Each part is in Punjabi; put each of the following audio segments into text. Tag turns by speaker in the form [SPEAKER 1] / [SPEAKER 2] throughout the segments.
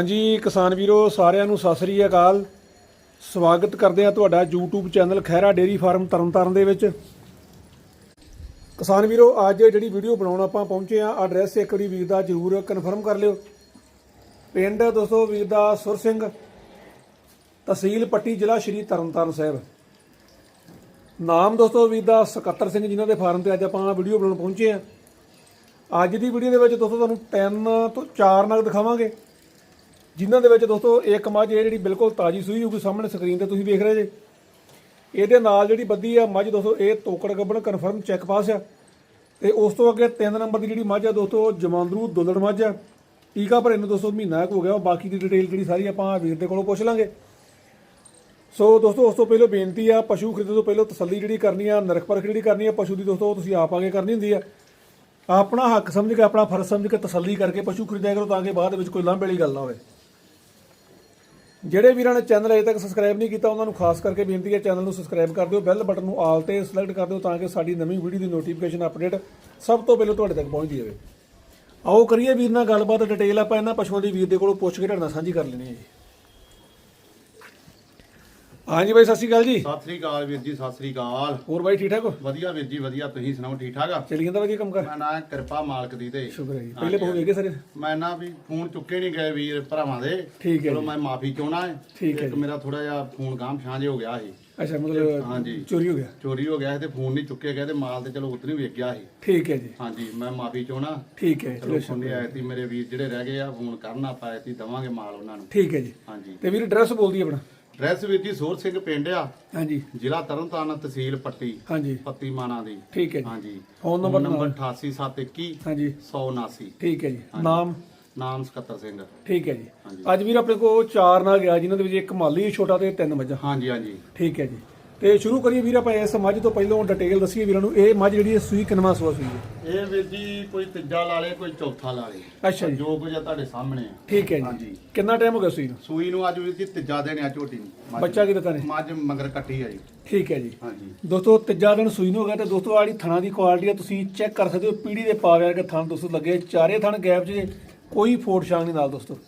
[SPEAKER 1] ਹਾਂਜੀ, ਕਿਸਾਨ ਵੀਰੋ, ਸਾਰਿਆਂ ਨੂੰ ਸਤਿ ਸ੍ਰੀ ਅਕਾਲ। ਸਵਾਗਤ ਕਰਦੇ ਆ ਤੁਹਾਡਾ YouTube channel Khaira dairy farm Tarn Taran ਦੇ ਵਿੱਚ। ਕਿਸਾਨ ਵੀਰੋ, ਅੱਜ ਜਿਹੜੀ ਵੀਡੀਓ ਬਣਾਉਣ ਆਪਾਂ ਪਹੁੰਚੇ ਆ ਐਡਰੈਸ ਇੱਕ ਵਾਰੀ ਵੀਰ ਦਾ ਜਰੂਰ ਕਨਫਰਮ ਕਰ ਲਿਓ। ਪਿੰਡ ਦੋਸਤੋ ਵੀਰ ਦਾ ਸੁਰ ਸਿੰਘ, ਤਹਿਸੀਲ ਪੱਟੀ ਜ਼ਿਲ੍ਹਾ ਸ਼੍ਰੀ ਤਰਨਤਾਰਨ ਸਾਹਿਬ। ਨਾਮ ਦੋਸਤੋ ਵੀਰ ਦਾ ਸਕੱਤਰ ਸਿੰਘ ਜਿਨ੍ਹਾਂ ਦੇ ਫਾਰਮ ਤੇ ਅੱਜ ਆਪਾਂ ਵੀਡੀਓ ਬਣਾਉਣ ਪਹੁੰਚੇ ਆ ਅੱਜ ਦੀ ਵੀਡੀਓ ਦੇ ਵਿੱਚ ਦੋਸਤੋ ਤੁਹਾਨੂੰ ਤਿੰਨ ਤੋਂ ਚਾਰ ਨਗ ਦਿਖਾਵਾਂਗੇ। ਜਿਨ੍ਹਾਂ ਦੇ ਵਿੱਚ ਦੋਸਤੋ, ਇੱਕ ਮੱਝ ਇਹ ਜਿਹੜੀ ਬਿਲਕੁਲ ਤਾਜੀ ਸੂਈ ਹੋਊਗੀ ਸਾਹਮਣੇ ਸਕਰੀਨ ਤੇ ਤੁਸੀਂ ਵੇਖ ਰਹੇ ਜੇ। ਇਹਦੇ ਨਾਲ ਜਿਹੜੀ ਬੱਦੀ ਆ ਮੱਝ ਦੋਸਤੋ, ਇਹ ਤੋਕੜ ਗੱਬਣ ਕਨਫਰਮ ਚੈੱਕ ਪਾਸ ਆ। ਤੇ ਉਸ ਤੋਂ ਅੱਗੇ ਤਿੰਨ ਨੰਬਰ ਦੀ ਜਿਹੜੀ ਮੱਝ ਆ ਦੋਸਤੋ, ਜਮਾਂਦਰੂ ਦੁੱਲੜ ਮੱਝ ਆ। ਟੀਕਾ ਭਰੇ ਨੂੰ ਦੋਸਤੋ ਮਹੀਨਾ ਕੁ ਹੋ ਗਿਆ, ਬਾਕੀ ਦੀ ਡਿਟੇਲ ਜਿਹੜੀ ਸਾਰੀ ਆਪਾਂ ਵੀਰ ਦੇ ਕੋਲੋਂ ਪੁੱਛ ਲਾਂਗੇ। ਸੋ ਦੋਸਤੋ, ਉਸ ਤੋਂ ਪਹਿਲਾਂ ਬੇਨਤੀ ਆ, ਪਸ਼ੂ ਖਰੀਦਣ ਤੋਂ ਪਹਿਲਾਂ ਤਸੱਲੀ ਜਿਹੜੀ ਕਰਨੀ ਆ, ਨਰਕ ਪਰਖ ਜਿਹੜੀ ਕਰਨੀ ਆ, ਪਸ਼ੂ ਦੀ ਦੋਸਤੋ, ਉਹ ਤੁਸੀਂ ਆਪ ਆਗੇ ਕਰਨੀ ਹੁੰਦੀ ਆ। ਆਪਣਾ ਹੱਕ ਸਮਝ ਕੇ, ਆਪਣਾ ਫਰਜ਼ ਸਮਝ ਕੇ ਤਸੱਲੀ ਕਰਕੇ ਪਸ਼ੂ ਖਰੀਦਿਆ ਕਰੋ ਤਾਂ ਕਿ ਬਾਅਦ ਵਿੱਚ ਕੋਈ ਲਾਂਭੇ ਵਾਲੀ ਗੱਲ ਨਾ ਹੋਵੇ। ਜਿਹੜੇ ਵੀਰਾਂ ਨੇ ਚੈਨਲ ਅਜੇ ਤੱਕ ਸਬਸਕ੍ਰਾਈਬ ਨਹੀਂ ਕੀਤਾ, ਉਹਨਾਂ ਨੂੰ ਖਾਸ ਕਰਕੇ ਬੇਨਤੀ ਹੈ ਚੈਨਲ ਨੂੰ ਸਬਸਕ੍ਰਾਈਬ ਕਰ ਦਿਓ, ਬੈਲ ਬਟਨ ਨੂੰ ਆਲ ਤੇ ਸਿਲੈਕਟ ਕਰ ਦਿਓ ਤਾਂ ਕਿ ਸਾਡੀ ਨਵੀਂ ਵੀਡੀਓ ਦੀ ਨੋਟੀਫਿਕੇਸ਼ਨ ਅਪਡੇਟ ਸਭ ਤੋਂ ਪਹਿਲਾਂ ਤੁਹਾਡੇ ਤੱਕ ਪਹੁੰਚਦੀ ਜਾਵੇ ਆਓ ਕਰੀਏ ਵੀਰ ਨਾਲ ਗੱਲਬਾਤ ਡਿਟੇਲ ਆਪਾਂ ਇਹਨਾਂ ਪਸ਼ੂਆਂ ਦੀ ਵੀਰ ਦੇ ਕੋਲੋਂ ਪੁੱਛ ਕੇ ਤੁਹਾਡੇ ਨਾਲ ਸਾਂਝੀ ਕਰ ਲੈਣੀ ਹੈ ਜੀ। ਹਾਂਜੀ ਬਾਈ ਸਤਿ ਸ਼੍ਰੀ ਅਕਾਲ ਜੀ।
[SPEAKER 2] ਸਤਿ ਸ੍ਰੀ ਅਕਾਲ ਵੀਰ ਜੀ ਸਤਿ ਸ੍ਰੀ ਅਕਾਲ।
[SPEAKER 1] ਹੋਰ ਬਾਈ ਠੀਕ ਠਾਕ ਹੋ?
[SPEAKER 2] ਵਧੀਆ ਵੀਰ ਜੀ ਵਧੀਆ। ਤੁਸੀਂ ਸੁਣਾਓ ਠੀਕ ਠਾਕ ਆ?
[SPEAKER 1] ਚੱਲੀ ਜਾਂਦਾ ਵਧੀਆ ਕੰਮ ਕਰ?
[SPEAKER 2] ਮੈਂ ਨਾ ਕਿਰਪਾ ਮਾਲਕ ਦੀ ਤੇ।
[SPEAKER 1] ਸ਼ੁਕਰ ਹੈ ਜੀ। ਪਹਿਲੇ ਬਹੁਤ ਵੇਗੇ ਸਾਰੇ?
[SPEAKER 2] ਮੈਂ ਨਾ ਵੀ ਫੋਨ ਚੁੱਕੇ ਨਹੀਂ ਗਏ ਵੀਰ ਭਰਾਵਾਂ ਦੇ।
[SPEAKER 1] ਠੀਕ ਹੈ
[SPEAKER 2] ਚਲੋ। ਮੈਂ ਮਾਫੀ ਚਾਹਣਾ ਹੈ।
[SPEAKER 1] ਠੀਕ ਹੈ
[SPEAKER 2] ਇੱਕ ਮੇਰਾ ਥੋੜਾ ਜਿਹਾ ਫੋਨ ਗਾਮ ਛਾਂਝ ਹੋ ਗਿਆ ਸੀ।
[SPEAKER 1] ਅੱਛਾ ਮਤਲਬ
[SPEAKER 2] ਹਾਂਜੀ।
[SPEAKER 1] ਚੋਰੀ ਹੋ ਗਿਆ?
[SPEAKER 2] ਚੋਰੀ ਹੋ ਗਿਆ ਸੀ ਤੇ ਫੋਨ ਨਹੀਂ ਚੁੱਕੇ ਗਏ ਤੇ ਮਾਲ ਤੇ ਚਲੋ ਉਤਨੀ ਵੇਖ ਗਿਆ ਸੀ।
[SPEAKER 1] ਠੀਕ ਹੈ ਜੀ।
[SPEAKER 2] ਹਾਂਜੀ ਮੈਂ ਮਾਫੀ ਚਾਹਣਾ
[SPEAKER 1] ਠੀਕ ਹੈ
[SPEAKER 2] ਚਲੋ ਫੋਨ ਆਏ ਤੀ ਮੇਰੇ ਵੀਰ ਜਿਹੜੇ ਰਹਿ ਗਏ ਆ ਫੋਨ ਕਰਨਾ ਪਾਏ ਤੀ ਦਵਾਂਗੇ ਮਾਲ ਉਹਨਾਂ ਨੂੰ।
[SPEAKER 1] ਠੀਕ ਹੈ ਜੀ।
[SPEAKER 2] ਹਾਂਜੀ।
[SPEAKER 1] ਤੇ ਵੀਰ ਐਡਰੈਸ ਬੋਲਦੀ ਆਪਣਾ।
[SPEAKER 2] ਡਰੈਸ ਵੀਰ ਜੀ ਸੋਰ ਸਿੰਘ ਪਿੰਡ ਆ।
[SPEAKER 1] ਹਾਂਜੀ।
[SPEAKER 2] ਜ਼ਿਲ੍ਹਾ ਤਰਨਤਾਰਨ ਤਹਿਸੀਲ ਪੱਟੀ।
[SPEAKER 1] ਹਾਂਜੀ।
[SPEAKER 2] ਪੱਤੀ ਮਾਣਾ ਦੀ।
[SPEAKER 1] ਠੀਕ ਹੈ ਜੀ।
[SPEAKER 2] ਹਾਂਜੀ।
[SPEAKER 1] ਫੋਨ ਨੰਬਰ
[SPEAKER 2] ਨੰਬਰ 88721
[SPEAKER 1] ਹਾਂਜੀ।
[SPEAKER 2] 179
[SPEAKER 1] ਠੀਕ ਹੈ ਜੀ। ਨਾਮ?
[SPEAKER 2] ਨਾਮ ਸਕੱਤਰ ਸਿੰਘ।
[SPEAKER 1] ਠੀਕ ਹੈ ਜੀ। ਅੱਜ ਵੀਰ ਆਪਣੇ ਕੋਲ ਚਾਰ ਨਾਲ ਗਿਆ ਜਿਨ੍ਹਾਂ ਦੇ ਵਿੱਚ ਇੱਕ ਮਾਲੀ ਛੋਟਾ ਤੇ ਤਿੰਨ ਮੱਝਾਂ।
[SPEAKER 2] ਹਾਂਜੀ ਹਾਂਜੀ।
[SPEAKER 1] ਠੀਕ ਹੈ ਜੀ। ਤੇ ਸ਼ੁਰੂ ਕਰੀਏ ਵੀਰ ਆਪਾਂ ਇਸ ਮੱਝ ਤੋਂ ਪਹਿਲਾਂ ਡਿਟੇਲ ਦੱਸੀਏ ਵੀਰਾਂ ਨੂੰ। ਇਹ ਮੱਝ ਜਿਹੜੀ ਹੈ ਸੂਈ ਕਿੰਨਵਾਂ ਸੂਆ ਸੂਈ ਹੈ?
[SPEAKER 2] ਇਹ ਵੀਰ ਜੀ ਕੋਈ ਤੀਜਾ ਲਾ ਲੇ ਕੋਈ ਚੌਥਾ ਲਾ ਲੇ
[SPEAKER 1] ਅੱਛਾ ਜੀ।
[SPEAKER 2] ਜੋ ਕੁਝ ਆ ਤੁਹਾਡੇ ਸਾਹਮਣੇ ਆ।
[SPEAKER 1] ਠੀਕ ਹੈ ਜੀ।
[SPEAKER 2] ਹਾਂਜੀ।
[SPEAKER 1] ਕਿੰਨਾ ਟਾਈਮ ਹੋ ਗਿਆ ਸੂਈ ਨੂੰ?
[SPEAKER 2] ਸੂਈ ਨੂੰ ਅੱਜ ਵੀਰ ਜੀ ਤੀਜਾ ਦਿਨ ਆ ਝੋਟੀ ਨੂੰ ਮੱਝ-
[SPEAKER 1] ਬੱਚਾ ਕੀ ਦਿੱਤਾ ਨੇ
[SPEAKER 2] ਮੱਝ ਮਗਰ ਕੱਟੀ ਆ ਜੀ।
[SPEAKER 1] ਠੀਕ ਹੈ ਜੀ।
[SPEAKER 2] ਹਾਂਜੀ।
[SPEAKER 1] ਦੋਸਤੋ ਤੀਜਾ ਦਿਨ ਸੂਈ ਨੂੰ ਹੋ ਗਿਆ ਤੇ ਦੋਸਤੋ ਆੜੀ ਥਣਾ ਦੀ ਕੁਆਲਿਟੀ ਆ ਤੁਸੀਂ ਚੈੱਕ ਕਰ ਸਕਦੇ ਹੋ ਪੀੜੀ ਦੇ ਪਾਵੇ ਵਰਗੇ ਥਣ ਦੋਸਤੋ ਲੱਗੇ ਚਾਰੇ ਥਣ ਗੈਪ 'ਚ ਜੇ, ਕੋਈ ਫੋੜ ਛਾਂਗ ਨਹੀਂ ਨਾਲ ਦੋਸਤੋ।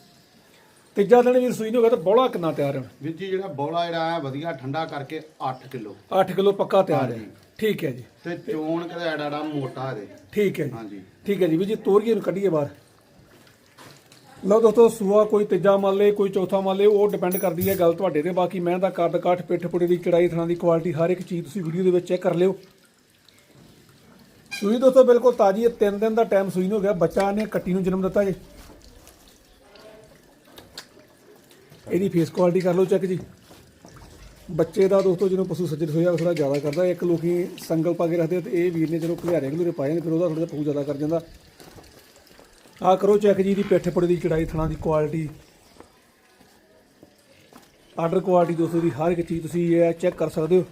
[SPEAKER 1] ਤੀਜਾ ਦਿਨ ਵੀਰ ਸੂਈ ਨੂੰ ਹੋ ਗਿਆ ਤੇ ਬੋਲਾ ਕਿੰਨਾ ਤਿਆਰ ਹੈ।
[SPEAKER 2] ਵੀਰ ਜੀ ਜਿਹੜਾ ਬੌਲਾ ਜਿਹੜਾ ਆ ਵਧੀਆ ਠੰਡਾ ਕਰਕੇ 8 ਕਿਲੋ।
[SPEAKER 1] 8 ਕਿਲੋ ਪੱਕਾ ਤਿਆਰ ਹੈ।
[SPEAKER 2] ਹਾਂਜੀ।
[SPEAKER 1] ਠੀਕ ਹੈ ਜੀ।
[SPEAKER 2] ਤੇ ਚੋਣ ਕਿਹਦਾ ਐਡਾ ਐਡਾ ਮੋਟਾ ਇਹਦੇ।
[SPEAKER 1] ਠੀਕ ਹੈ ਜੀ।
[SPEAKER 2] ਹਾਂਜੀ।
[SPEAKER 1] ਠੀਕ ਹੈ ਜੀ ਵੀ ਜੀ ਤੋਰੀਏ ਨੂੰ ਕੱਢੀਏ ਬਾਹਰ। ਲਓ ਦੋਸਤੋ ਸੂਆ ਕੋਈ ਤੀਜਾ ਮੰਨ ਲੇ ਕੋਈ ਚੌਥਾ ਮੰਨ ਲੇ ਉਹ ਡਿਪੈਂਡ ਕਰਦੀ ਹੈ ਗੱਲ ਤੁਹਾਡੇ ਤੇ। ਬਾਕੀ ਮੈਂ ਦਾ ਕੱਦ ਕਾਠ ਪਿੱਠ ਪੁੜੇ ਦੀ ਚੜਾਈ ਥਣਾ ਦੀ ਕੁਆਲਿਟੀ ਹਰ ਇੱਕ ਚੀਜ਼ ਤੁਸੀਂ ਵੀਡੀਓ ਦੇ ਵਿੱਚ ਚੈੱਕ ਕਰ ਲਿਓ। ਸੂਈ ਦੋਸਤੋ ਬਿਲਕੁਲ ਤਾਜੀ ਹੈ। 3 ਦਿਨ ਦਾ ਟਾਈਮ ਸੂਈ ਨੂੰ ਹੋ ਗਿਆ। ਬੱਚਾ ਨੇ ਕੱਟੀ ਨੂੰ ਜਨਮ ਦਿੱਤਾ ਜੀ। ਇਹਦੀ ਫੇਸ ਕੁਆਲਿਟੀ ਕਰ ਲਓ ਚੈੱਕ ਜੀ। ਬੱਚੇ ਦਾ ਦੋਸਤੋ ਜਦੋਂ ਪਸ਼ੂ ਸੱਜਰ ਹੋਇਆ ਥੋੜਾ ਜ਼ਿਆਦਾ ਕਰਦਾ। ਇੱਕ ਲੋਕੀ ਸੰਗਲ ਪਾ ਕੇ ਰੱਖਦੇ ਆ ਤੇ ਇਹ ਵੀਰ ਨੇ ਜਦੋਂ ਘਲਿਆਰੇ ਘਲੂਰੇ ਪਾਏ ਨੇ, ਫਿਰ ਉਹਦਾ ਥੋੜਾ ਜਿਹਾ ਪਸ਼ੂ ਜ਼ਿਆਦਾ ਕਰ ਜਾਂਦਾ। ਆ ਕਰੋ ਚੈੱਕ ਜੀ ਦੀ ਪਿੱਠ ਪੁੜੇ ਦੀ ਚੜਾਈ, ਥਣਾ ਦੀ ਕੁਆਲਿਟੀ ਆਰਡਰ ਕੁਆਲਿਟੀ ਦੋਸਤੋ ਦੀ ਹਰ ਇੱਕ ਚੀਜ਼ ਤੁਸੀਂ ਇਹ ਚੈੱਕ ਕਰ ਸਕਦੇ ਹੋ।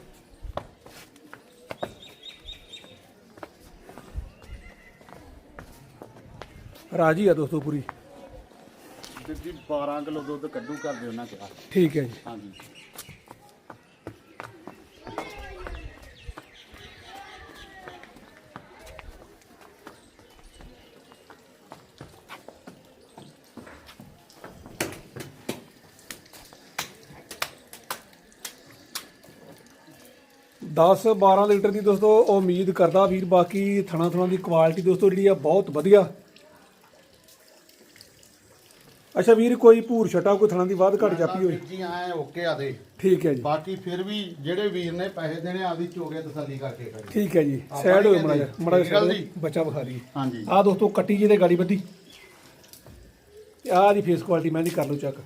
[SPEAKER 1] ਰਾਜੀ ਆ ਦੋਸਤੋ ਪੂਰੀ।
[SPEAKER 2] ਜੀ 12 ਕਿਲੋ ਦੁੱਧ ਕੱਢੂ ਉਹਨਾਂ ਕਿਹਾ।
[SPEAKER 1] ਠੀਕ ਹੈ ਜੀ।
[SPEAKER 2] ਹਾਂਜੀ।
[SPEAKER 1] ਦਸ 12 ਲੀਟਰ ਦੀ ਦੋਸਤੋ ਉਮੀਦ ਕਰਦਾ ਵੀਰ ਬਾਕੀ ਥਣਾ ਥਣਾ ਦੀ ਕੁਆਲਿਟੀ ਦੋਸਤੋ ਜਿਹੜੀ ਆ ਬਹੁਤ ਵਧੀਆ। ਅੱਛਾ ਵੀਰ ਕੋਈ ਭੂਰ ਛਟਾ ਕੋਈ ਥਣਾ ਦੀ ਵੱਧ ਘਟ ਜਾਪੀ ਹੋਈ?
[SPEAKER 2] ਜੀ ਐ ਓਕੇ ਆ ਦੇ।
[SPEAKER 1] ਠੀਕ ਹੈ ਜੀ।
[SPEAKER 2] ਬਾਕੀ ਫਿਰ ਵੀ ਜਿਹੜੇ ਵੀਰ ਨੇ ਪੈਸੇ ਦੇਣੇ ਆਦੀ ਚੋਗੇ ਤਸੱਲੀ ਕਰਕੇ ਖੜੇ।
[SPEAKER 1] ਠੀਕ ਹੈ ਜੀ। ਸਾਈਡ ਹੋਏ
[SPEAKER 2] ਨਹੀਂ
[SPEAKER 1] ਮੜਾ। ਮੜਾ ਜੀ। ਬੱਚਾ ਵਿਖਾ ਦਈਏ
[SPEAKER 2] ਹਾਂਜੀ।
[SPEAKER 1] ਆ ਦੋਸਤੋ ਕੱਟੀ ਜੀ ਤੇ ਗਾੜੀ ਬੱਧੀ ਆ ਦੀ ਫੇਸ ਕੁਆਲਿਟੀ ਮੈਂ ਦੀ ਕਰ ਲਓ ਚੈੱਕ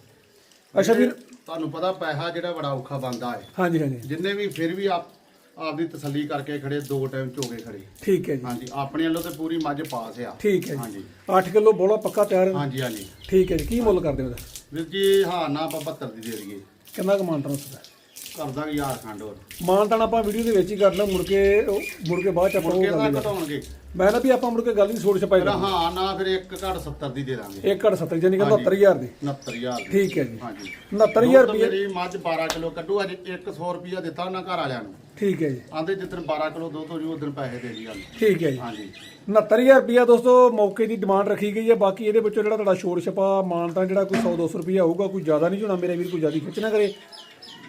[SPEAKER 1] ਅੱਛਾ ਵੀਰ।
[SPEAKER 2] ਤੁਹਾਨੂੰ ਪਤਾ ਪੈਸਾ ਜਿਹੜਾ ਬੜਾ ਔਖਾ ਬੰਦਾ ਹੈ।
[SPEAKER 1] ਹਾਂਜੀ ਹਾਂਜੀ।
[SPEAKER 2] ਜਿੰਨੇ ਵੀ ਫਿਰ ਵੀ ਆਪ ਆਪਦੀ ਤਸੱਲੀ ਕਰਕੇ ਖੜੇ ਦੋ ਟਾਈਮ ਚੋਗੇ ਖੜੇ।
[SPEAKER 1] ਠੀਕ ਹੈ ਜੀ।
[SPEAKER 2] ਹਾਂਜੀ ਆਪਣੇ ਵੱਲੋਂ ਤੇ ਪੂਰੀ ਮੱਝ ਪਾਸ ਆ।
[SPEAKER 1] ਠੀਕ ਹੈ ਜੀ।
[SPEAKER 2] ਹਾਂਜੀ।
[SPEAKER 1] 8 ਕਿਲੋ ਬੋਲਾ ਪੱਕਾ ਤਿਆਰ? ਹੈ
[SPEAKER 2] ਹਾਂਜੀ ਹਾਂਜੀ।
[SPEAKER 1] ਠੀਕ ਹੈ ਜੀ। ਕੀ ਮੁੱਲ ਕਰਦੇ ਹੋ ਇਹਦਾ?
[SPEAKER 2] ਵੀਰ ਜੀ ਹਾਂ ਨਾ ਆਪਾਂ 72 ਦੀ ਦੇ ਦਈਏ।
[SPEAKER 1] ਕਿੰਨਾ ਕੁ ਮਾਨਤਨ ਹੁੰਦਾ
[SPEAKER 2] ਕਰ ਦਾਂਗੇ ਯਾਰ ਖੰਡ ਹੋਰ।
[SPEAKER 1] ਮਾਨਤਾਨ ਆਪਾਂ ਵੀਡੀਓ ਦੇ ਵਿੱਚ ਹੀ ਕਰਨਾ ਮੁੜ ਕੇ ਉਹ- ਮੁੜ ਕੇ ਬਾਅਦ ਚ ਆਪਾਂ ਉਹ
[SPEAKER 2] ਮੁਰਗੇ
[SPEAKER 1] ਕਰ
[SPEAKER 2] ਦਾ
[SPEAKER 1] ਲਈਏ।
[SPEAKER 2] ਘਟਾਉਣਗੇ
[SPEAKER 1] ਮੈਂ ਨਾ ਵੀ ਆਪਾਂ ਮੁੜ ਕੇ ਗੱਲ ਨਹੀਂ ਛੋੜ ਛਪਾਈ
[SPEAKER 2] ਫਿਰ ਹਾਂ ਨਾ ਫਿਰ ਇੱਕ ਘੱਟ 70 ਦੀ ਦੇ ਦਾਂਗੇ।
[SPEAKER 1] 1 ਘੜ 70 ਜਾਨੀ ਕਿ
[SPEAKER 2] ਹਾਂਜੀ।
[SPEAKER 1] 79000 ਦੀ।
[SPEAKER 2] 69000 ਦੀ।
[SPEAKER 1] ਠੀਕ ਹੈ ਜੀ।
[SPEAKER 2] ਹਾਂਜੀ।
[SPEAKER 1] 69000
[SPEAKER 2] ਦੁੱਧ
[SPEAKER 1] ਰੁਪਏ
[SPEAKER 2] ਮੇਰੀ ਮੱਝ 12 ਕਿਲੋ ਕੱਢੂ ਅੱਜ 100 ਰੁਪਿਆ ਦਿੱਤਾ ਉਹਨਾਂ ਘਰ ਵਾਲਿਆਂ ਨੂੰ।
[SPEAKER 1] ਠੀਕ ਹੈ ਜੀ।
[SPEAKER 2] ਆਂਦੇ ਜਿੱਦਣ 12 ਕਿਲੋ ਦੁੱਧ ਹੋ ਜੂ ਉਦੋਂ ਪੈਸੇ ਦੇ ਦੀ ਗੱਲ
[SPEAKER 1] ਠੀਕ ਹੈ ਜੀ।
[SPEAKER 2] ਹਾਂਜੀ।
[SPEAKER 1] 69000 ਰੁਪਿਆ ਦੋਸਤੋ ਮੌਕੇ ਦੀ ਡਿਮਾਂਡ ਰੱਖੀ ਗਈ ਹੈ। ਬਾਕੀ ਇਹਦੇ ਵਿੱਚੋਂ ਜਿਹੜਾ ਤੁਹਾਡਾ ਛਪਾ ਮਾਨਤਾ ਜਿਹੜਾ ਕੋਈ 100 200 ਰੁਪਿਆ ਹੋਊਗਾ ਕੋਈ ਜ਼ਿਆਦਾ ਨਹੀਂ ਹੋਣਾ। ਮੇਰੇ ਵੀਰ ਕੋਈ ਜ਼ਿਆਦਾ ਖਿੱਚ ਨਾ ਕਰੇ।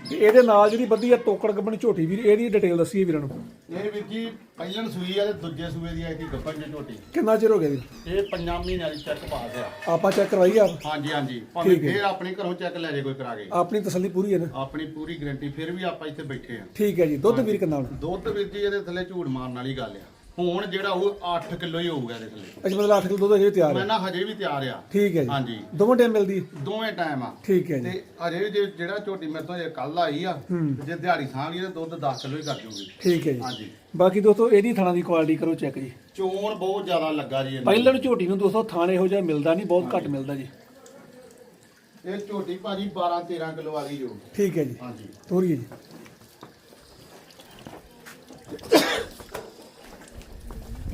[SPEAKER 1] ਤੇ ਇਹਦੇ ਨਾਲ ਜਿਹੜੀ ਵਧੀਆ ਤੋਕੜ ਗੱਬਣ ਝੋਟੀ ਵੀਰ ਇਹਦੀ ਡਿਟੇਲ ਦੱਸੀਏ ਵੀਰਾਂ ਨੂੰ।
[SPEAKER 2] ਇਹ ਵੀਰ ਜੀ ਪਹਿਲਣ ਸੂਈ ਆ ਤੇ ਦੂਜੇ ਸੂਏ ਦੀ ਆਈ ਸੀ ਗੱਪਣ ਦੀ ਝੋਟੀ।
[SPEAKER 1] ਕਿੰਨਾ ਚਿਰ ਹੋ ਗਿਆ ਵੀਰ?
[SPEAKER 2] ਇਹ ਪੰਜਾਂ ਮਹੀਨਿਆਂ ਦੀ ਚੈੱਕ ਪਾਸ ਆ
[SPEAKER 1] ਆਪਾਂ ਚੈੱਕ ਕਰਵਾਈ ਆਪ?
[SPEAKER 2] ਹਾਂਜੀ ਹਾਂਜੀ। ਭਾਵੇਂ
[SPEAKER 1] ਠੀਕ ਹੈ।
[SPEAKER 2] ਫੇਰ ਆਪਣੇ ਘਰੋਂ ਚੈੱਕ ਲੈ ਜੇ ਕੋਈ ਕਰਾ ਕੇ।
[SPEAKER 1] ਆਪਣੀ ਤਸੱਲੀ ਪੂਰੀ ਹੈ ਨਾ?
[SPEAKER 2] ਆਪਣੀ ਪੂਰੀ ਗਾਰੰਟੀ ਫਿਰ ਵੀ ਆਪਾਂ ਇੱਥੇ ਬੈਠੇ ਆ।
[SPEAKER 1] ਠੀਕ ਹੈ ਜੀ। ਦੁੱਧ ਵੀਰ ਕਿੰਨਾ ਹੋਣਾ?
[SPEAKER 2] ਦੁੱਧ ਵੀਰ ਜੀ ਇਹਦੇ ਥੱਲੇ ਝੂੜ ਮਾਰਨ ਵਾਲੀ ਗੱਲ ਆ। ਹੁਣ ਜਿਹੜਾ ਉਹ 8 ਕਿਲੋ ਹੀ ਹੋਊਗਾ ਇਹਦੇ ਥੱਲੇ।
[SPEAKER 1] ਅੱਛਾ ਮਤਲਬ 8 ਕਿਲੋ ਦੁੱਧ ਅਜੇ ਤਿਆਰ
[SPEAKER 2] ਮੈਂ
[SPEAKER 1] ਹੈ
[SPEAKER 2] ਨਾ ਹਜੇ ਵੀ ਤਿਆਰ ਆ।
[SPEAKER 1] ਠੀਕ ਹੈ ਜੀ।
[SPEAKER 2] ਹਾਂਜੀ।
[SPEAKER 1] ਦੋਵੇਂ ਟਾਈਮ ਮਿਲਦੀ ਹੈ?
[SPEAKER 2] ਦੋਵੇਂ ਟਾਈਮ ਆ।
[SPEAKER 1] ਠੀਕ ਹੈ ਜੀ।
[SPEAKER 2] ਤੇ ਅਜੇ ਵੀ ਜੇ- ਜਿਹੜਾ ਝੋਟੀ ਮੇਰੇ ਤੋਂ ਜੇ ਕੱਲ ਆਈ ਆ
[SPEAKER 1] ਹੂੰ।
[SPEAKER 2] ਜੇ ਦਿਹਾੜੀ ਸਾਂਭ ਲਈ ਤੇ ਦੁੱਧ 10 ਕਿਲੋ ਹੀ ਕਰ ਜੂਗੀ।
[SPEAKER 1] ਠੀਕ ਹੈ ਜੀ।
[SPEAKER 2] ਹਾਂਜੀ।
[SPEAKER 1] ਬਾਕੀ ਦੋਸਤੋ ਇਹਦੀ ਥਾਣਾ ਦੀ ਕੁਆਲਿਟੀ ਕਰੋ ਚੈੱਕ ਜੀ।
[SPEAKER 2] ਚੋਣ ਬਹੁਤ ਜ਼ਿਆਦਾ ਲੱਗਾ ਜੀ ਇਹਨੂੰ।
[SPEAKER 1] ਪਹਿਲਣ ਝੋਟੀ ਨੂੰ ਦੋਸਤੋ ਥਾਣੇ ਇਹੋ ਜਿਹਾ ਮਿਲਦਾ ਨਹੀਂ ਬਹੁਤ ਘੱਟ ਮਿਲਦਾ ਜੀ।
[SPEAKER 2] ਇਹ ਝੋਟੀ ਭਾਜੀ 12 13 ਕਿਲੋ ਵਾਲੀ ਜੋ
[SPEAKER 1] ਠੀਕ ਹੈ ਜੀ।
[SPEAKER 2] ਹਾਂਜੀ।
[SPEAKER 1] ਤੋਰੀਏ ਜੀ।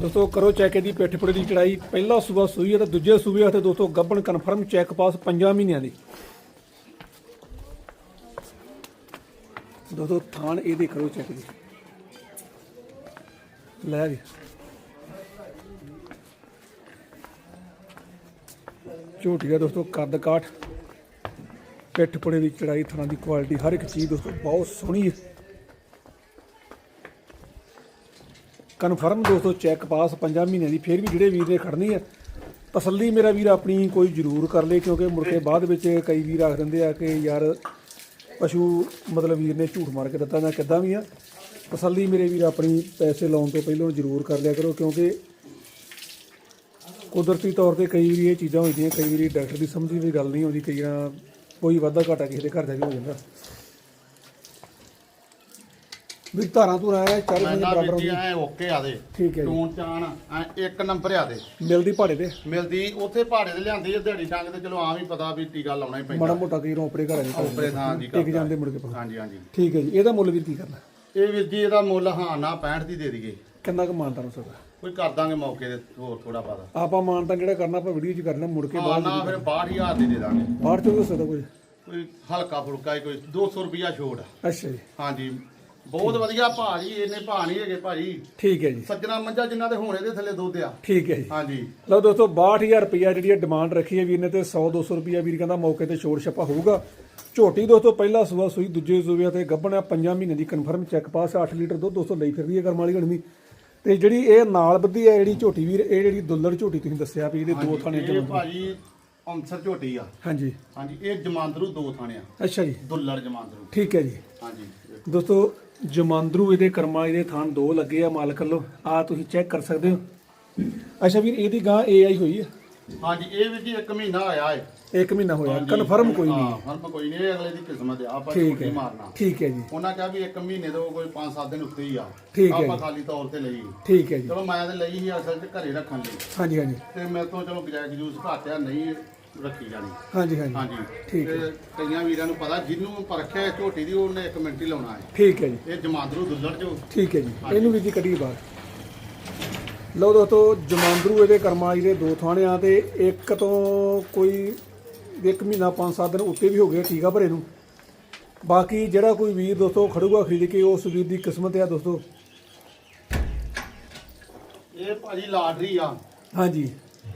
[SPEAKER 1] ਦੋਸਤੋ, ਕਰੋ ਚੈੱਕ ਇਹਦੀ ਪਿੱਠ ਪੁੜੇ ਦੀ ਚੜਾਈ। ਪਹਿਲਾ ਸੂਬਾ ਸੂਈ ਹੈ ਤੇ ਦੂਜੇ ਸੂਬੇ ਵਾਸਤੇ ਦੋਸਤੋ, ਗੱਬਣ ਕਨਫਰਮ ਚੈੱਕ ਪਾਸ 5 ਮਹੀਨਿਆਂ ਦੀ। ਦੋਸਤੋ, ਥਾਣ ਇਹਦੇ ਕਰੋ ਚੈੱਕ ਜੀ ਲੈ ਜੀ। ਝੋਟੀ ਦੋਸਤੋ, ਕੱਦ ਕਾਠ। ਪਿੱਠ ਪੁੜੇ ਦੀ ਚੜਾਈ ਥਾਂ ਦੀ ਕੁਆਲਿਟੀ ਹਰ ਇੱਕ ਚੀਜ਼ ਦੋਸਤੋ, ਬਹੁਤ ਸੋਹਣੀ ਹੈ। ਕਨਫਰਮ ਦੋਸਤੋ, ਚੈੱਕ ਪਾਸ 5 ਮਹੀਨਿਆਂ ਦੀ, ਫਿਰ ਵੀ ਜਿਹੜੇ ਵੀਰ ਨੇ ਖੜਨੀ ਹੈ ਤਸੱਲੀ ਮੇਰਾ ਵੀਰ ਆਪਣੀ ਕੋਈ ਜ਼ਰੂਰ ਕਰ ਲੇ, ਕਿਉਂਕਿ ਮੁੜ ਕੇ ਬਾਅਦ ਵਿੱਚ ਕਈ ਵੀਰ ਆਖ ਦਿੰਦੇ ਆ ਕਿ ਯਾਰ ਪਸ਼ੂ ਮਤਲਬ ਵੀਰ ਨੇ ਝੂਠ ਮਾਰ ਕੇ ਦਿੱਤਾ ਜਾਂ ਕਿੱਦਾਂ ਵੀ ਆ। ਤਸੱਲੀ ਮੇਰੇ ਵੀਰ ਆਪਣੀ ਪੈਸੇ ਲਾਉਣ ਤੋਂ ਪਹਿਲਾਂ ਜ਼ਰੂਰ ਕਰ ਲਿਆ ਕਰੋ, ਕਿਉਂਕਿ ਕੁਦਰਤੀ ਤੌਰ ਤੇ ਕਈ ਵਾਰੀ ਇਹ ਚੀਜ਼ਾਂ ਹੁੰਦੀਆਂ, ਕਈ ਵਾਰੀ ਡਾਕਟਰ ਦੀ ਸਮਝ ਦੀ ਗੱਲ ਨਹੀਂ ਆਉਂਦੀ ਕਈ ਵਾਰ ਕੋਈ ਵਾਧਾ ਘਾਟਾ ਕਿਸੇ ਦੇ ਘਰ ਦਾ ਵੀ ਹੋ ਜਾਂਦਾ। ਵੀ ਧਾਰਾਂ ਤੋਂ ਆਇਆ ਚਾਰ ਮਹੀਨੇ ਬਰਾਬਰ
[SPEAKER 2] ਜੀ
[SPEAKER 1] ਹੁੰਦੀ
[SPEAKER 2] ਐ ਓਕੇ ਆ ਦੇ
[SPEAKER 1] ਠੀਕ ਹੈ ਜੀ।
[SPEAKER 2] ਟੂਨ ਚਾਣ ਐ ਇੱਕ ਨੰਬਰ ਆ ਦੇ।
[SPEAKER 1] ਮਿਲਦੀ ਭਾੜੇ ਤੇ।
[SPEAKER 2] ਮਿਲਦੀ ਉੱਥੇ ਪਹਾੜੇ ਤੇ ਲਿਆਂਦੀ ਆ ਦਿਹਾੜੀ ਟੰਗ ਤੇ ਚਲੋ ਆਮ ਹੀ ਪਤਾ ਵੀ ਟੀਕਾ ਲਾਉਣਾ ਹੀ
[SPEAKER 1] ਮਾੜਾ
[SPEAKER 2] ਪੈਂਦਾ
[SPEAKER 1] ਮੋਟਾ ਕਈ ਰੋਪੜੇ ਘਰ ਆ।
[SPEAKER 2] ਉਪਰੇ ਥਾਂ ਦੀ
[SPEAKER 1] ਟਿਕ
[SPEAKER 2] ਕਰਦਾ।
[SPEAKER 1] ਜਾਂਦੇ ਮੁੜ ਕੇ ਪਾ
[SPEAKER 2] ਹਾਂਜੀ ਹਾਂਜੀ।
[SPEAKER 1] ਠੀਕ ਹੈ ਜੀ। ਇਹਦਾ ਮੁੱਲ ਵੀਰ ਕੀ ਕਰਨਾ?
[SPEAKER 2] ਇਹ ਵੀਰ ਜੀ ਇਹਦਾ ਮੁੱਲ ਹਾਂ ਨਾ 65 ਦੀ ਦੇ ਦਈਏ।
[SPEAKER 1] ਕਿੰਨਾ ਕੁ ਮਾਨਤਾ ਹੋ ਸਕਦਾ?
[SPEAKER 2] ਕੋਈ ਕਰ ਦਾਂਗੇ ਮੌਕੇ ਤੇ ਹੋਰ ਥੋੜਾ ਪਾਦਾ
[SPEAKER 1] ਆਪਾਂ ਮਾਨਤਾ ਜਿਹੜਾ ਕਰਨਾ ਆਪਾਂ ਵੀਡੀਓ 'ਚ ਕਰਨਾ ਮੁੜ ਕੇ
[SPEAKER 2] ਹਾਂ
[SPEAKER 1] ਬਾਅਦ
[SPEAKER 2] ਨਾ ਫਿਰ 62000 ਦੀ ਦੇ ਦਾਂਗੇ।
[SPEAKER 1] ਬਾਹਰ ਚੋਂ ਵੀ ਹੋ ਸਕਦਾ ਕੋਈ?
[SPEAKER 2] ਹਲਕਾ ਫੁਲਕਾ ਹੀ ਕੋਈ 200 ਰੁਪਿਆ ਛੋੜ
[SPEAKER 1] ਅੱਛਾ ਜੀ।
[SPEAKER 2] ਹਾਂਜੀ। ਬਹੁਤ ਵਧੀਆ ਭਾਜੀ ਇਹਨੇ ਭਾ ਨਹੀਂ ਹੈਗੇ ਭਾਜੀ
[SPEAKER 1] ਠੀਕ ਹੈ ਜੀ।
[SPEAKER 2] ਸੱਜਣਾ ਮੰਜਾ ਜਿਨ੍ਹਾਂ ਦੇ ਹੋਣੇ ਦੇ ਥੱਲੇ ਦੁੱਧ ਆ।
[SPEAKER 1] ਠੀਕ ਹੈ ਜੀ।
[SPEAKER 2] ਹਾਂਜੀ।
[SPEAKER 1] ਲਓ ਦੋਸਤੋ 62000 ਰੁਪਇਆ ਜਿਹੜੀ ਡਿਮਾਂਡ ਰੱਖੀ ਹੈ ਵੀਰ ਨੇ ਤੇ 100 200 ਰੁਪਇਆ ਵੀਰ ਕਹਿੰਦਾ ਮੌਕੇ ਤੇ ਛੋੜ ਛੱਪਾ ਹੋਊਗਾ। ਝੋਟੀ ਦੋਸਤੋ ਪਹਿਲਾ ਸੂਆ ਸੂਈ ਦੂਜੇ ਸੂਬੇ ਤੇ ਗੱਭਣ ਆ 5 ਮਹੀਨੇ ਦੀ ਕਨਫਰਮ ਚੈੱਕ ਪਾਸ 8 ਲੀਟਰ ਦੁੱਧ ਦੋਸਤੋ ਲਈ ਫਿਰਦੀ ਹੈ ਕਰਮ ਵਾਲੀ ਗਣਮੀ ਤੇ ਜਿਹੜੀ ਇਹ ਨਾਲ ਬੱਧੀ ਹੈ ਜਿਹੜੀ ਝੋਟੀ ਵੀਰ ਇਹ ਜਿਹੜੀ ਦੁੱਲੜ ਝੋਟੀ ਤੁਸੀਂ ਦੱਸਿਆ ਵੀ ਇਹਦੇ ਦੋ ਥਾਣੇ
[SPEAKER 2] ਇਹ
[SPEAKER 1] ਚ
[SPEAKER 2] ਭਾਜੀ ਅੰਸਰ ਝੋਟੀ ਆ।
[SPEAKER 1] ਹਾਂਜੀ।
[SPEAKER 2] ਹਾਂਜੀ ਇਹ ਜਮਾਂਦਰੂ ਦੋ ਥਾਣੇ ਆ।
[SPEAKER 1] ਅੱਛਾ ਜੀ।
[SPEAKER 2] ਦੁੱਲੜ ਜਮਾਂਦਰੂ।
[SPEAKER 1] ਠੀਕ ਹੈ ਜੀ।
[SPEAKER 2] ਹਾਂਜੀ।
[SPEAKER 1] ਦੋਸਤੋ ਜਮਾਂਦਰੂ ਇਹਦੇ ਕਰਮਾਂ ਇਹਦੇ ਥਾਂ ਦੋ ਲੱਗੇ ਆ ਮਾਲਕ ਵੱਲੋਂ। ਆ ਤੁਸੀਂ ਚੈੱਕ ਕਰ ਸਕਦੇ ਹੋ। ਅੱਛਾ ਵੀਰ ਇਹਦੀ ਗਾਂ ਏਆਈ ਹੋਈ ਹੈ
[SPEAKER 2] ਹਾਂਜੀ ਇਹ ਵੀ ਜੀ ਇੱਕ ਮਹੀਨਾ ਹੋਇਆ ਏ।
[SPEAKER 1] ਇੱਕ ਮਹੀਨਾ ਹੋਇਆ। ਕਨਫਰਮ ਕੋਈ ਨਹੀਂ।
[SPEAKER 2] ਹਾਂ ਕੋਈ ਨਹੀਂ। ਇਹ ਅਗਲੇ ਦੀ ਕਿਸਮਤ ਆ। ਆਪਾਂ
[SPEAKER 1] ਠੀਕ
[SPEAKER 2] ਨਹੀਂ
[SPEAKER 1] ਹੈ
[SPEAKER 2] ਮਾਰਨਾ।
[SPEAKER 1] ਠੀਕ ਹੈ ਜੀ।
[SPEAKER 2] ਉਹਨਾਂ ਕਿਹਾ ਵੀ ਇੱਕ ਮਹੀਨੇ ਤੋਂ ਕੋਈ 5-7 ਦਿਨ ਉੱਤੇ ਹੀ ਆ।
[SPEAKER 1] ਠੀਕ ਹੈ
[SPEAKER 2] ਆਪਾਂ
[SPEAKER 1] ਜੀ।
[SPEAKER 2] ਖਾਲੀ ਤੌਰ ਤੇ ਲਈ।
[SPEAKER 1] ਠੀਕ ਹੈ ਜੀ।
[SPEAKER 2] ਚਲੋ ਮੈਂ ਤੇ ਲਈ ਸੀ ਅਸਲ 'ਚ ਘਰੇ ਰੱਖਣ ਲਈ।
[SPEAKER 1] ਹਾਂਜੀ ਹਾਂਜੀ।
[SPEAKER 2] ਤੇ ਮੇਰੇ ਤੋਂ ਚਲੋ ਗਜਾਇਕ ਜੂਸ ਘਾਟਿਆ ਨਹੀਂ ਰੱਖੀ ਜਾਣੀ।
[SPEAKER 1] ਹਾਂਜੀ ਹਾਂਜੀ।
[SPEAKER 2] ਹਾਂਜੀ।
[SPEAKER 1] ਠੀਕ ਹੈ।
[SPEAKER 2] ਤੇ ਕਈਆਂ ਵੀਰਾਂ ਨੂੰ ਪਤਾ ਜਿਹਨੂੰ ਪਰਖਿਆ ਝੋਟੀ ਦੀ ਉਹਨੇ ਇੱਕ ਮਿੰਟ ਹੀ ਲਾਉਣਾ ਹੈ।
[SPEAKER 1] ਠੀਕ ਹੈ ਜੀ।
[SPEAKER 2] ਇਹ ਜਮਾਂਦਰੂ ਦੁੱਲੜ ਜੋ।
[SPEAKER 1] ਠੀਕ ਹੈ ਜੀ। ਇਹਨੂੰ ਵੀ ਜੀ ਕੱਢੀਏ ਬਾਹਰ ਲਓ ਦੋਸਤੋ ਜਮਾਂਦਰੂ ਇਹਦੇ ਕਰਮਾਂ ਇਹਦੇ ਦੋ ਥਾਣੇ ਆ ਤੇ ਇੱਕ ਤੋਂ ਕੋਈ ਇੱਕ ਮਹੀਨਾ ਪੰਜ ਸੱਤ ਦਿਨ ਉੱਤੇ ਵੀ ਹੋ ਗਏ ਟੀਕਾ ਭਰੇ ਨੂੰ। ਬਾਕੀ ਜਿਹੜਾ ਕੋਈ ਵੀਰ ਦੋਸਤੋ ਖੜੂਗਾ ਖਰੀਦ ਕੇ ਉਸ ਵੀਰ ਦੀ ਕਿਸਮਤ ਆ ਦੋਸਤੋ।
[SPEAKER 2] ਇਹ ਭਾਜੀ ਲਾਟਰੀ ਆ।
[SPEAKER 1] ਹਾਂਜੀ।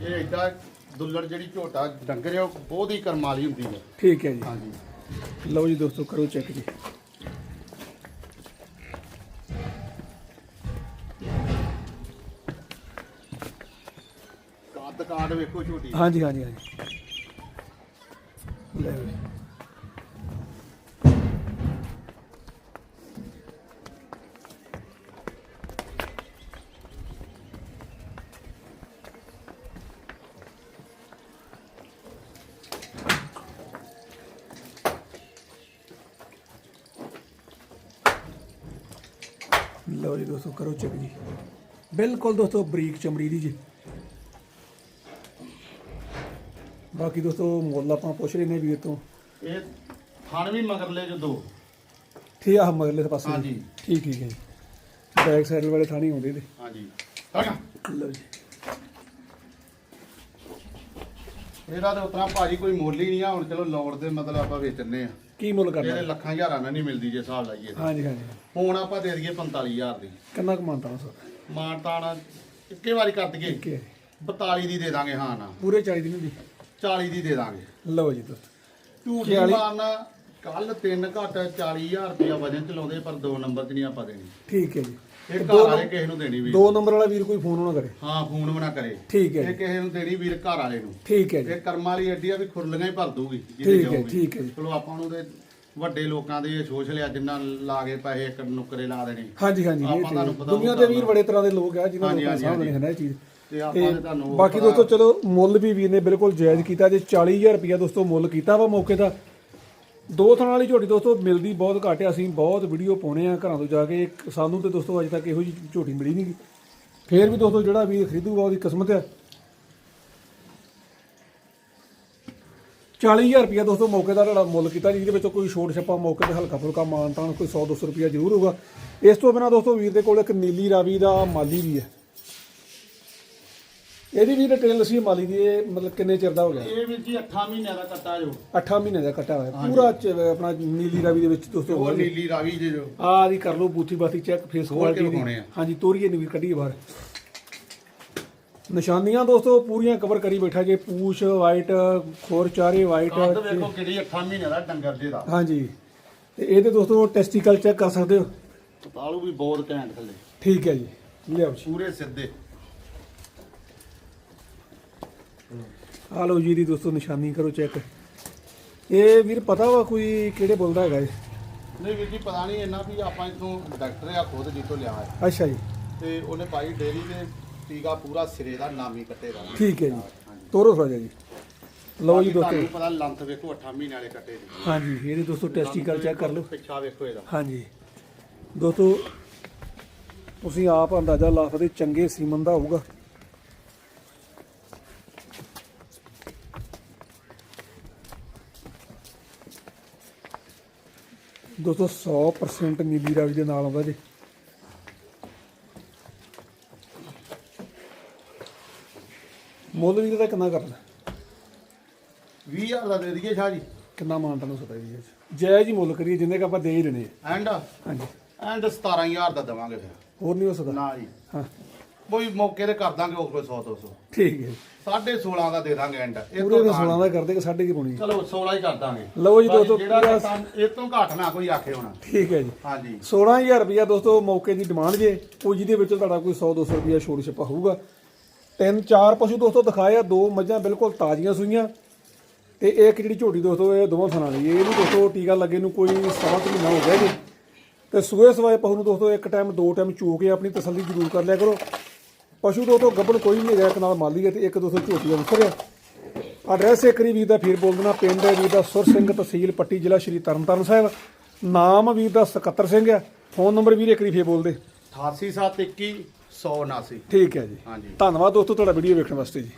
[SPEAKER 2] ਇਹ ਏਡਾ ਦੁੱਲੜ ਜਿਹੜੀ ਝੋਟਾ ਡੰਗਰ ਆ ਉਹ ਬਹੁਤ ਹੀ ਕਰਮਾਲੀ ਹੁੰਦੀ ਹੈ।
[SPEAKER 1] ਠੀਕ ਹੈ ਜੀ।
[SPEAKER 2] ਹਾਂਜੀ।
[SPEAKER 1] ਲਓ ਜੀ ਦੋਸਤੋ ਕਰੋ ਚੈੱਕ ਜੀ।
[SPEAKER 2] ਕੱਦ ਵੇਖੋ ਝੋਟੀ।
[SPEAKER 1] ਹਾਂਜੀ ਹਾਂਜੀ ਹਾਂਜੀ। ਲੈ ਜੀ। ਲਓ ਜੀ ਦੋਸਤੋ ਕਰੋ ਚੈੱਕ ਜੀ। ਬਿਲਕੁਲ ਦੋਸਤੋ ਬਰੀਕ ਚਮੜੀ ਦੀ ਜੀ। ਬਾਕੀ ਦੋਸਤੋ ਮੁੱਲ ਆਪਾਂ ਪੁੱਛ ਰਹੇ ਨੇ ਵੀਰ ਤੋਂ।
[SPEAKER 2] ਇਹ ਥਣ ਵੀ ਮਗਰਲੇ ਜੋ ਦੋ।
[SPEAKER 1] ਠੀਕ ਆ ਮਗਰਲੇ ਪਾਸੇ।
[SPEAKER 2] ਹਾਂਜੀ।
[SPEAKER 1] ਠੀਕ ਠੀਕ ਹੈ ਬੈਕ ਸਾਈਡ ਵਾਲੇ ਥਾਣੀ ਆਉਂਦੇ ਨੇ
[SPEAKER 2] ਹਾਂਜੀ।
[SPEAKER 1] ਲਓ ਜੀ।
[SPEAKER 2] ਇਹਦਾ ਤੇ ਉਤਰਾ ਭਾਜੀ ਕੋਈ ਮੁੱਲ ਹੀ ਨਹੀਂ ਆ। ਹੁਣ ਚਲੋ ਲੋੜ ਦੇ ਮਤਲਬ ਆਪਾਂ ਵੇਚਣੇ ਆ।
[SPEAKER 1] ਕੀ ਮੁੱਲ
[SPEAKER 2] ਇਹਦੇ
[SPEAKER 1] ਕਰਨਾ
[SPEAKER 2] ਲੱਖਾਂ ਹਜ਼ਾਰਾਂ ਨਾਲ ਨਹੀਂ ਮਿਲਦੀ ਜੇ ਹਿਸਾਬ ਲਾਈਏ ਤਾਂ।
[SPEAKER 1] ਹਾਂਜੀ ਹਾਂਜੀ।
[SPEAKER 2] ਹੁਣ ਆਪਾਂ ਦੇ ਦਈਏ 45000 ਦੀ।
[SPEAKER 1] ਕਿੰਨਾ ਕਮਾਉਂਦਾ ਸਰ
[SPEAKER 2] ਮਾਨਤਾਨ ਇੱਕੇ ਵਾਰੀ ਕਰ ਦਈਏ।
[SPEAKER 1] ਹੈ
[SPEAKER 2] 42 ਦੀ ਦੇ ਦਾਂਗੇ ਹਾਂ ਨਾ।
[SPEAKER 1] ਪੂਰੇ 40 ਦਿਨ ਦੀ
[SPEAKER 2] 40 ਦੀ ਦੇ ਦਾਂਗੇ।
[SPEAKER 1] ਲਓ ਜੀ ਦੋਸਤੋ।
[SPEAKER 2] ਝੂਠ ਮਾਰਨਾ। ਕੱਲ ਤਿੰਨ ਘੱਟ 40000 ਰੁਪਇਆ ਵਜਨ ਚਲਾਉਂਦੇ ਪਰ ਦੋ ਨੰਬਰ 'ਚ ਨਹੀਂ ਆਪਾਂ ਦੇਣੀ।
[SPEAKER 1] ਠੀਕ ਹੈ ਜੀ।
[SPEAKER 2] ਇਹ
[SPEAKER 1] ਦੋ
[SPEAKER 2] ਘਰ ਵਾਲੇ ਕਿਸੇ ਨੂੰ ਦੇਣੀ ਵੀਰ।
[SPEAKER 1] ਦੋ ਨੰਬਰ ਵਾਲਾ ਵੀਰ ਕੋਈ ਫੋਨ ਨਾ ਕਰੇ।
[SPEAKER 2] ਹਾਂ ਫੋਨ ਬਣਾ ਕਰੇ।
[SPEAKER 1] ਠੀਕ ਹੈ
[SPEAKER 2] ਇਹ ਕਿਸੇ ਨੂੰ ਦੇਣੀ ਵੀਰ ਘਰ ਵਾਲੇ ਨੂੰ।
[SPEAKER 1] ਠੀਕ ਹੈ ਜੀ।
[SPEAKER 2] ਇਹ ਕਰਮਾਂ ਵਾਲੀ ਐਡੀ ਆ ਵੀ ਖੁਰਲੀਆਂ ਹੀ ਭਰ ਦੂਗੀ
[SPEAKER 1] ਠੀਕ ਹੈ, ਠੀਕ ਹੈ ਜੀ।
[SPEAKER 2] ਚਲੋ ਆਪਾਂ ਨੂੰ ਤੇ ਵੱਡੇ ਲੋਕਾਂ ਦੇ ਸੋਸ਼ਲ ਆ ਜਿੰਨਾ ਲਾ ਕੇ ਪੈਸੇ ਇੱਕ ਨੁਕਰੇ ਲਾ ਦੇਣੇ।
[SPEAKER 1] ਹਾਂਜੀ ਹਾਂਜੀ ਇਹ
[SPEAKER 2] ਆਪਾਂ
[SPEAKER 1] ਤੇ
[SPEAKER 2] ਤੁਹਾਨੂੰ ਪਤਾ
[SPEAKER 1] ਦੁਨੀਆ ਦੇ ਵੀਰ ਬੜੇ ਤਰ੍ਹਾਂ ਦੇ ਲੋਕ ਆ ਜਿਨ੍ਹਾਂ
[SPEAKER 2] ਹਾਂਜੀ,
[SPEAKER 1] ਲੋਕਾਂ
[SPEAKER 2] ਹਾਂਜੀ,
[SPEAKER 1] ਸਾਹਮਣੇ। ਹੈ ਨਾ ਇਹ ਚੀਜ਼।
[SPEAKER 2] ਤੇ ਆਪਾਂ
[SPEAKER 1] ਤੇ
[SPEAKER 2] ਤੇ ਤੁਹਾਨੂੰ
[SPEAKER 1] ਬਾਕੀ ਦੋਸਤੋ ਚਲੋ ਮੁੱਲ ਵੀ ਵੀਰ ਨੇ ਬਿਲਕੁਲ ਜਾਇਜ਼ ਕੀਤਾ ਜੇ 40000 ਰੁਪਇਆ ਦੋਸਤੋ ਮੁੱਲ ਕੀਤਾ ਵਾ ਮੌਕੇ ਦਾ ਦੋ ਥਾਂ ਵਾਲੀ ਝੋਟੀ ਦੋਸਤੋ, ਮਿਲਦੀ ਬਹੁਤ ਘੱਟ ਆ ਅਸੀਂ ਬਹੁਤ ਵੀਡੀਓ ਪਾਉਣੇ ਆ ਘਰਾਂ ਤੋਂ ਜਾ ਕੇ। ਸਾਨੂੰ ਤੇ ਦੋਸਤੋ ਅਜੇ ਤੱਕ ਇਹੋ ਜਿਹੀ ਝੋਟੀ ਮਿਲੀ ਨਹੀਂ ਫੇਰ ਵੀ ਦੋਸਤੋ ਜਿਹੜਾ ਵੀਰ ਖਰੀਦੂਗਾ, ਉਹਦੀ ਕਿਸਮਤ ਆ 40000 ਰੁਪਇਆ ਦੋਸਤੋ ਮੌਕੇ ਦਾ ਜਿਹੜਾ ਮੁੱਲ ਕੀਤਾ, ਜਿਹਦੇ ਵਿੱਚੋਂ ਕੋਈ ਛੋਟ ਛੱਪਾ ਮੌਕੇ ਤੇ ਹਲਕਾ ਫੁਲਕਾ ਮਾਨ ਤਾਨ ਕੋਈ 100 200 ਰੁਪਇਆ ਜ਼ਰੂਰ ਹੋਊਗਾ। ਇਸ ਤੋਂ ਬਿਨਾਂ ਦੋਸਤੋ ਵੀਰ ਦੇ ਕੋਲ ਇੱਕ ਨੀਲੀ ਰਾਵੀ ਦਾ ਮਾਲੀ ਵੀ ਹੈ। ਇਹਦੀ ਵੀ ਡਿਟੇਲ ਦੱਸੀ ਮਾਲੀ ਦੀ ਇਹ ਮਤਲਬ ਕਿੰਨੇ ਚਿਰ ਦਾ ਹੋ ਗਿਆ?
[SPEAKER 2] ਇਹ ਵੀਰ ਜੀ 8 ਮਹੀਨਿਆਂ ਦਾ ਕੱਟਾ ਜੋ।
[SPEAKER 1] 8 ਮਹੀਨੇ ਦਾ ਕੱਟਾ ਹੋਇਆ। ਪੂਰਾ ਚ- ਆਪਣਾ ਨੀਲੀ ਰਾਵੀ ਦੇ ਵਿੱਚ ਦੋਸਤੋ
[SPEAKER 2] ਉਹ ਨੀਲੀ ਰਾਵੀ ਜੇ। ਜੋ
[SPEAKER 1] ਆਹ ਦੀ ਕਰ ਲਓ ਬੂਥੀ ਬਾਤੀ ਚੈੱਕ ਫੇਸ
[SPEAKER 2] ਖੋਲ ਕੇ
[SPEAKER 1] ਕੁਆਲਿਟੀ
[SPEAKER 2] ਵਿਖਾਉਣੇ ਆ।
[SPEAKER 1] ਹਾਂਜੀ ਤੋਰੀਏ ਨੂੰ ਵੀ ਕੱਢੀਏ ਬਾਹਰ। ਨਿਸ਼ਾਨੀਆਂ ਦੋਸਤੋ ਪੂਰੀਆਂ ਕਵਰ ਕਰੀ ਬੈਠਾ ਜੇ। ਪੂਛ ਵਾਈਟ ਖੋਰ ਚਾਰੇ ਵਾਈਟ
[SPEAKER 2] ਕੱਦ ਵੇਖੋ ਕਿਹੜੀ 8 ਮਹੀਨਿਆਂ ਦਾ ਡੰਗਰ ਜੇ ਦਾ
[SPEAKER 1] ਹਾਂਜੀ। ਤੇ ਇਹਦੇ ਦੋਸਤੋ ਟੈਸਟੀਕਲ ਚੈੱਕ ਕਰ ਸਕਦੇ ਹੋ?
[SPEAKER 2] ਤਾਲੂ ਵੀ ਬਹੁਤ ਘੈਂਟ ਥੱਲੇ।
[SPEAKER 1] ਠੀਕ ਹੈ ਜੀ। ਲਿਆਓ ਜੀ।
[SPEAKER 2] ਪੂਰੇ ਸਿੱਧੇ।
[SPEAKER 1] ਆ ਲਓ ਜੀ ਦੀ ਦੋਸਤੋ ਨਿਸ਼ਾਨੀ ਕਰੋ ਚੈੱਕ ਇਹ ਵੀਰ ਪਤਾ ਵਾ ਕੋਈ ਕਿਹੜੇ ਬੋਲਦਾ ਹੈਗਾ ਇਹ?
[SPEAKER 2] ਨਹੀਂ ਵੀਰ ਜੀ ਪਤਾ ਨਹੀਂ ਇੰਨਾ ਵੀ ਆਪਾਂ ਇਥੋਂ ਡਾਕਟਰ ਆ ਖੁਦ ਜਿੱਥੋਂ ਲਿਆ ਹੈ
[SPEAKER 1] ਅੱਛਾ ਜੀ।
[SPEAKER 2] ਤੇ ਉਹਨੇ ਪਾਈ ਡੇਰੀ ਤੇ ਟੀਕਾ ਪੂਰਾ ਸਿਰੇ ਦਾ ਨਾਮੀ ਕੱਟੇ ਦਾ।
[SPEAKER 1] ਠੀਕ ਹੈ ਜੀ। ਤੋਰੋ ਥੋੜਾ ਜੀ। ਲਓ ਜੀ
[SPEAKER 2] ਬਾਕੀ
[SPEAKER 1] ਦੋਸਤੋ।
[SPEAKER 2] ਤੁਹਾਨੂੰ ਪਤਾ ਲੰਥ ਵੇਖੋ 8 ਮਹੀਨੇ ਵਾਲੇ ਕੱਟੇ ਦੀ।
[SPEAKER 1] ਹਾਂਜੀ ਇਹਦੇ ਦੋਸਤੋ ਟੈਸਟੀਕਲ ਚੈੱਕ ਕਰ ਲਓ।
[SPEAKER 2] ਪਿੱਛਾ ਵੇਖੋ ਇਹਦਾ।
[SPEAKER 1] ਹਾਂਜੀ। ਦੋਸਤੋ ਤੁਸੀਂ ਆਪ ਅੰਦਾਜ਼ਾ ਲਾ ਸਕਦੇ ਚੰਗੇ ਸੀਮਨ ਦਾ ਹੋਊਗਾ। ਦੋਸਤੋ 100% ਨੀਲੀ ਰਾਵੀ ਦੇ ਨਾਲ ਆਉਂਦਾ ਜੀ। ਮੁੱਲ ਵੀ ਇਹਦਾ ਕਿੰਨਾ ਕਰਨਾ?
[SPEAKER 2] 20000 ਦਾ ਦੇ ਦਈਏ ਸ਼ਾਹ ਜੀ।
[SPEAKER 1] ਕਿੰਨਾ ਮਾਨਤਾ ਨੂੰ ਸਤਾ ਜੀ ਜਾਇਜ਼ ਹੀ ਮੁੱਲ ਕਰੀਏ ਜਿੰਨੇ ਕ ਆਪਾਂ ਦੇ ਹੀ ਦੇਣੇ
[SPEAKER 2] ਐਂਡ?
[SPEAKER 1] ਹਾਂਜੀ।
[SPEAKER 2] ਐਂਡ 17000 ਦਾ ਦਵਾਂਗੇ ਫਿਰ।
[SPEAKER 1] ਹੋਰ ਨਹੀਂ ਹੋ ਸਕਦਾ?
[SPEAKER 2] ਨਾ ਜੀ।
[SPEAKER 1] ਹਾਂ।
[SPEAKER 2] ਕੋਈ ਮੌਕੇ ਤੇ ਕਰ ਦਾਂਗੇ ਉਹ ਕੋਈ 100 200
[SPEAKER 1] ਠੀਕ ਹੈ। ਜੀ।
[SPEAKER 2] 16.5 ਦਾ ਦੇ ਦਾਂਗੇ ਐਂਡ ਇਹ
[SPEAKER 1] ਪੂਰੇ
[SPEAKER 2] ਤੋਂ ਤਾਂ-
[SPEAKER 1] 16 ਦਾ ਕਰਦੇ ਕਿ ਸਾਢੇ ਕੀ ਪਾਉਣੀ
[SPEAKER 2] ਚਲੋ 16 ਹੀ ਕਰ ਦਾਂਗੇ।
[SPEAKER 1] ਲਓ ਜੀ ਦੋਸਤੋ,
[SPEAKER 2] ਜਿਹੜਾ
[SPEAKER 1] ਪੂਰਾ-
[SPEAKER 2] ਤਾਂ ਇਹ ਤੋਂ ਘੱਟ ਨਾ ਕੋਈ ਆਖੇ ਹੋਣਾ।
[SPEAKER 1] ਠੀਕ ਹੈ ਜੀ।
[SPEAKER 2] ਹਾਂਜੀ।
[SPEAKER 1] 16000 ਰੁਪਇਆ ਦੋਸਤੋ ਮੌਕੇ ਦੀ ਡਿਮਾਂਡ ਜੇ ਕੋਈ ਜਿਹਦੇ ਵਿੱਚ ਤੁਹਾਡਾ ਕੋਈ 100 200 ਰੁਪਇਆ ਛੋੜ ਛਪਾ ਹੋਊਗਾ। ਤਿੰਨ ਚਾਰ ਪਸ਼ੂ ਦੋਸਤੋ ਦਿਖਾਏ ਆ ਦੋ ਮੱਝਾਂ ਬਿਲਕੁਲ ਤਾਜ਼ੀਆਂ ਸੂਈਆਂ। ਤੇ ਇੱਕ ਜਿਹੜੀ ਝੋਟੀ ਦੋਸਤੋ ਇਹ ਦੋਵਾਂ ਥਣਾਂ ਦੀ। ਇਹ ਵੀ ਦੋਸਤੋ ਟੀਕਾ ਲੱਗੇ ਨੂੰ ਕੋਈ ਸਵਾ ਕੁ ਮਹੀਨਾ ਹੋ ਗਿਆ ਜੀ। ਤੇ ਸੂਏ ਸਵਾਏ ਪਸ਼ੂ ਨੂੰ ਦੋਸਤੋ ਇੱਕ ਟਾਈਮ ਦੋ ਟਾਈਮ ਚੋ ਕੇ ਆਪਣੀ ਤਸੱਲੀ ਜ਼ਰੂਰ ਕਰ ਲਿਆ ਕਰੋ। ਪਸ਼ੂ ਦੋਸਤੋ ਗੱਬਣ ਕੋਈ ਨਹੀਂ ਹੈਗਾ ਇੱਕ ਨਾਲ ਮਾਲੀ ਹੈ ਤੇ ਇੱਕ ਦੋਸਤੋ ਝੋਟੀ ਦਾ ਵਿਸਰਿਆ ਐਡਰੈਸ ਇੱਕ ਵਾਰੀ ਵੀਰ ਦਾ ਫਿਰ ਬੋਲ ਦੇਣਾ ਪਿੰਡ ਹੈ ਵੀਰ ਦਾ ਸੁਰ ਸਿੰਘ ਤਹਿਸੀਲ ਪੱਟੀ ਜ਼ਿਲ੍ਹਾ ਸ਼੍ਰੀ ਤਰਨਤਾਰਨ ਸਾਹਿਬ। ਨਾਮ ਵੀਰ ਦਾ ਸਕੱਤਰ ਸਿੰਘ ਆ ਫੋਨ ਨੰਬਰ ਵੀਰ ਇੱਕ ਵਾਰੀ ਫੇਰ ਬੋਲ ਦੇ।
[SPEAKER 2] 88721 179
[SPEAKER 1] ਠੀਕ ਹੈ ਜੀ।
[SPEAKER 2] ਹਾਂਜੀ।
[SPEAKER 1] ਧੰਨਵਾਦ ਦੋਸਤੋ ਤੁਹਾਡਾ ਵੀਡੀਓ ਵੇਖਣ ਵਾਸਤੇ ਜੀ।